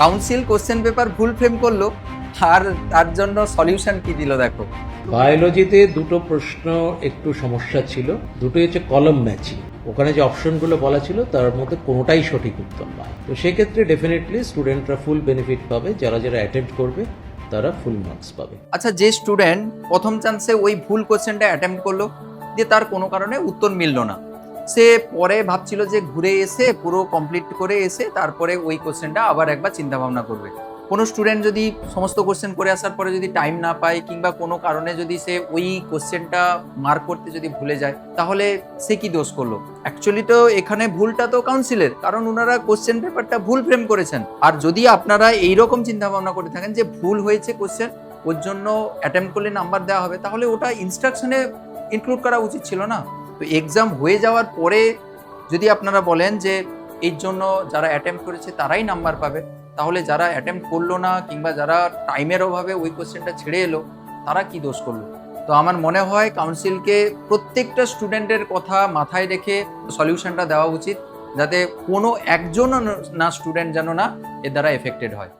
Council question paper ভুল frame করল আর তার জন্য সলিউশন কি দিল দেখো। বায়োলজিতে দুটো প্রশ্ন একটু সমস্যা ছিল দুটোই হচ্ছে কলম ম্যাচিং ওখানে যে অপশনগুলো বলা ছিল তার মধ্যে কোনোটাই সঠিক উত্তর নয়। তো সেক্ষেত্রে ডেফিনেটলি স্টুডেন্টরা ফুল বেনিফিট পাবে যারা যারা অ্যাটেম্প করবে তারা ফুল মার্কস পাবে। আচ্ছা যে স্টুডেন্ট প্রথম চান্সে ওই ভুল কোশ্চেনটা অ্যাটেম্প করল যে তার কোনো কারণে উত্তর মিললো না। সে পরে ভাবছিল যে ঘুরে এসে, পুরো কমপ্লিট করে এসে তারপরে ওই কোশ্চেনটা আবার একবার চিন্তা ভাবনা করবে। কোনো স্টুডেন্ট যদি সমস্ত কোশ্চেন করে আসার পরে যদি টাইম না পায় কিংবা কোনো কারণে যদি সে ওই কোশ্চেনটা মার্ক করতে যদি ভুলে যায়, তাহলে সে কি দোষ করল? অ্যাকচুয়ালি তো এখানে ভুলটা তো কাউন্সিলের কারণ ওনারা কোশ্চেন পেপারটা ভুল ফ্রেম করেছেন। আর যদি আপনারা এইরকম চিন্তা ভাবনা করে থাকেন যে ভুল হয়েছে কোশ্চেন ওর জন্য অ্যাটেম্প করলে নাম্বার দেওয়া হবে, তাহলে ওটা ইনস্ট্রাকশনে ইনক্লুড করা উচিত ছিল না? তো এক্সাম হয়ে যাওয়ার পরে যদি আপনারা বলেন যে এর জন্য যারা অ্যাটেম্প করেছে তারাই নাম্বার পাবে, তাহলে যারা অ্যাটেম্প করল না কিংবা যারা টাইমের অভাবে ওই কোশ্চেনটা ছেড়ে এলো, তারা কি দোষ করল? তো আমার মনে হয় কাউন্সিলকে প্রত্যেকটা স্টুডেন্টের কথা মাথায় রেখে সলিউশনটা দেওয়া উচিত, যাতে কোনো একজনও না স্টুডেন্ট যেন না এর দ্বারা এফেক্টেড হয়।